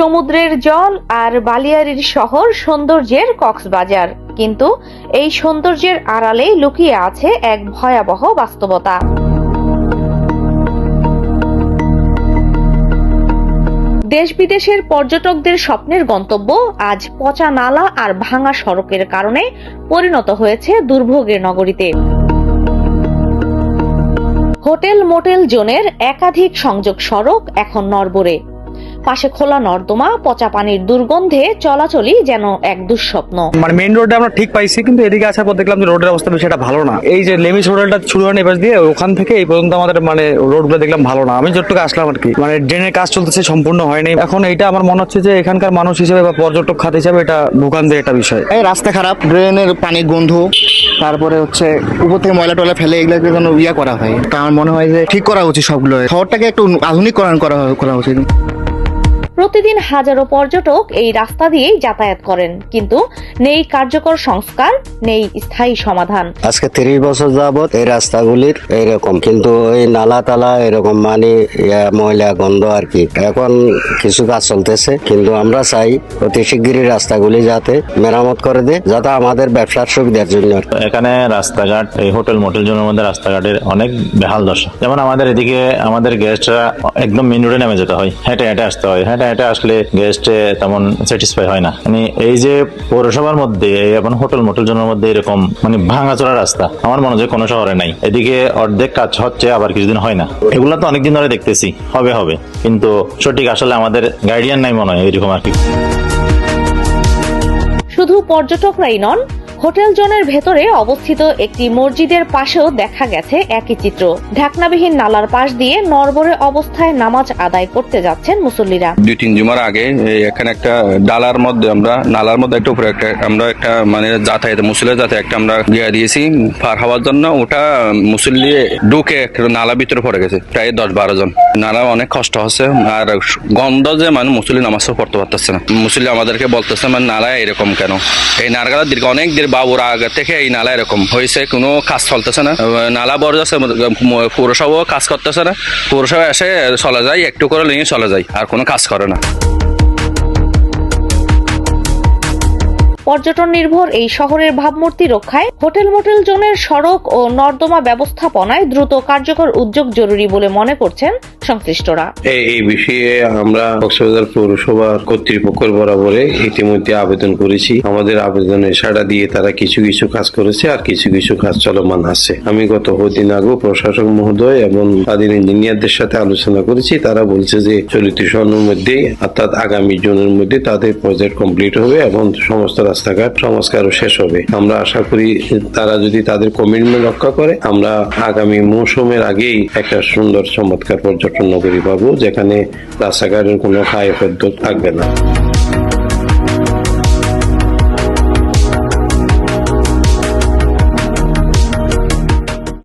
সমুদ্রের জল আর বালিয়াড়ির শহর সৌন্দর্যের কক্সবাজার। কিন্তু এই সৌন্দর্যের আড়ালে লুকিয়ে আছে এক ভয়াবহ বাস্তবতা। দেশ বিদেশের পর্যটকদের স্বপ্নের গন্তব্য আজ পচা নালা আর ভাঙা সড়কের কারণে পরিণত হয়েছে দুর্ভোগের নগরীতে। হোটেল মোটেল জোনের একাধিক সংযোগ সড়ক এখন নড়বড়ে। পাশে খোলা নর্দমা পচা পানির দুর্গন্ধে চলাচলই যেন এক দুঃস্বপ্ন। মানে মেইন রোডে আমরা ঠিক পাইছি কিন্তু এদিকে আসার পর দেখলাম যে রোডের অবস্থা বেশি একটা ভালো না। এই যে লেমিস হোটেলটা শুরু হয় এবার দিয়ে ওখান থেকে এই পর্যন্ত আমাদের মানে রোডগুলো দেখলাম ভালো না। আমি যতটুকু আসলাম আর কি। মানে ড্রেনের কাজ চলতেছে সম্পূর্ণ হয়নি। এখন এইটা আমার মনে হচ্ছে যে এখানকার মানুষ হিসেবে বা পর্যটক খাত হিসেবে এটা ভূখান্তের একটা বিষয়। এই রাস্তা খারাপ ড্রেনের পানির গন্ধ তারপরে হচ্ছে উপর থেকে ময়লা টয়লা ফেলে এগুলোকে যেন ইয়া করা হয়। তা আমার মনে হয় যে ঠিক করা উচিত সবগুলো। শহরটাকে একটু আধুনিকরণ করা করা উচিত। প্রতিদিন হাজারো পর্যটক এই রাস্তা দিয়েই যাতায়াত করেন। কিন্তু নেই কার্যকর সংস্কার নেই স্থায়ী সমাধান। আজকে তিরিশ বছর যাবত এই রাস্তাগুলির এইরকম কিন্তু ওই নালা টালা এরকম মানে ময়লা গন্ধ আর কি। এখন কিছু কাজ চলতেছে কিন্তু আমরা চাই অতি শিগগিরই রাস্তাগুলি যাতে মেরামত করে দেয় যাতে আমাদের ব্যবসার সুবিধার জন্য। এখানে রাস্তাঘাট এই হোটেল মোটেল জনের মধ্যে রাস্তাঘাটের অনেক বেহাল দশা। যেমন আমাদের এদিকে আমাদের গেস্টরা একদম মেন রোডে নেমে যেতে হয়। হেঁটে হেঁটে আসতে হয় হেঁটে হেঁটে আসলে গেস্ট তেমন স্যাটিসফাই হয় না। মানে এই যে পৌরসভার মধ্যে এখন হোটেল মোটেল জনের মধ্যে এরকম মানে ভাঙাচোরা রাস্তা, আমার মনে হয় কোনো শহরে নাই। এদিকে অর্ধেক কাজ হচ্ছে, আবার কিছুদিন হয় না। এগুলো তো অনেকদিন ধরে দেখতেছি, হবে হবে। কিন্তু সঠিক আসলে আমাদের গাইডিয়ান নাই মনে হয়, এরকম আর কি। শুধু পর্যটকরাই নন হোটেল জোনের ভেতরে অবস্থিত একটি মসজিদের পাশেও দেখা গেছে একই চিত্র। ঢাকনাবিহীন নালার পাশ দিয়ে নরবরে অবস্থায় নামাজ আদায় করতে যাচ্ছেন মুসল্লিরা। দুই, তিন জুমার আগে এখানে একটা ডালার মধ্যে আমরা, নালার মধ্যে একটা উপরে একটা, আমরা একটা মানে যাতায়াত মুসলির যাতায়াত একটা আমরা দিয়ে দিয়েছি। পার হওয়ার জন্য ওটা মুসল্লি ঢুকে নালা ভিতরে পড়ে গেছে, প্রায় দশ বারো জন। নালা অনেক কষ্ট হচ্ছে, আর গন্ধ যে মানে মুসল্লি নামাজও পড়তে পারতেছে না। মুসল্লি আমাদেরকে বলতেছে মানে নালা এরকম কেন? এই নারগালা দীর্ঘ অনেক দিন বাবুর আগে থেকে এই নালা এরকম হয়েছে, কোনো কাজ চলতেছে না। নালা বড় যাচ্ছে পৌরসভাও কাজ করতেছে না। পৌরসভা এসে চলে যায়, একটু করে নিয়ে চলে যায়, আর কোনো কাজ করে না। পর্যটন নির্ভর এই শহরের ভাবমূর্তি রক্ষায় হোটেল মোটেল জোনের সড়ক ও নর্দমা ব্যবস্থাপনায় দ্রুত কার্যকর উদ্যোগ জরুরি বলে মনে করছেন সংশ্লিষ্টরা। এই বিষয়ে আমরা কক্সবাজার পৌরসভার কর্তৃপক্ষের বরাবরে ইতিমধ্যে আবেদন করেছি। আমাদের আবেদনের সাড়া দিয়ে তারা কিছু কিছু কাজ করেছে আর কিছু কিছু কাজ চলমান আছে। আমি গত দিন আগে প্রশাসক মহোদয় এবং তাদের ইঞ্জিনিয়ারদের সাথে আলোচনা করেছি। তারা বলছে যে চলিত সনের মধ্যে, অর্থাৎ আগামী জুনের মধ্যে তাদের প্রজেক্ট কমপ্লিট হবে এবং সমস্ত রাস্তাঘাট সংস্কারও শেষ হবে। আমরা আশা করি তারা যদি তাদের কমিটমেন্ট রক্ষা করে, আমরা আগামী মৌসুমের আগেই একটা সুন্দর চমৎকার পর্যটন নগরী পাবো, যেখানে রাস্তাঘাটের কোনো খায় থাকবে না।